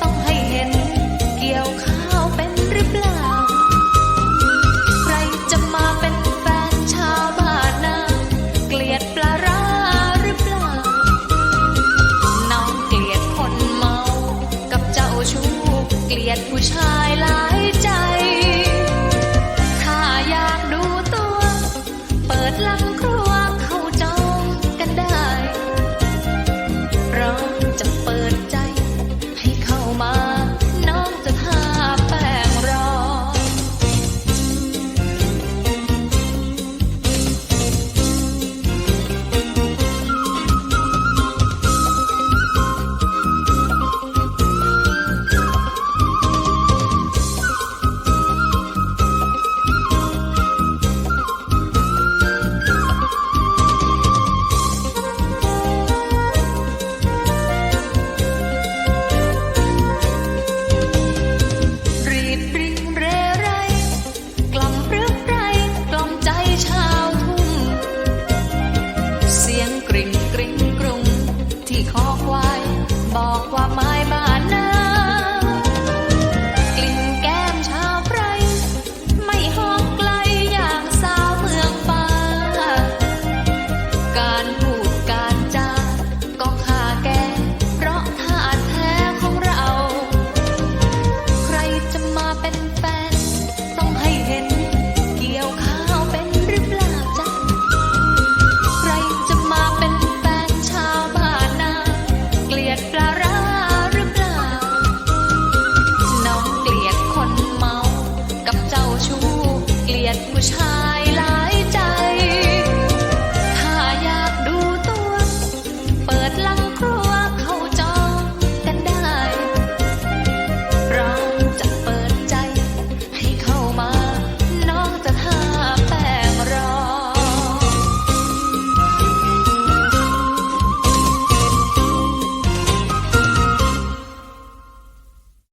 ต้องให้เห็นเกี่ยวข้าวเป็นหรือเปล่า ใครจะมาเป็นแฟนชาวบ้านนาเกลียดปลาร้หรือเปล่า น้องเกลียดคนเมา กับเจ้าชู้เกลียดผู้ชายหลายใจ wish.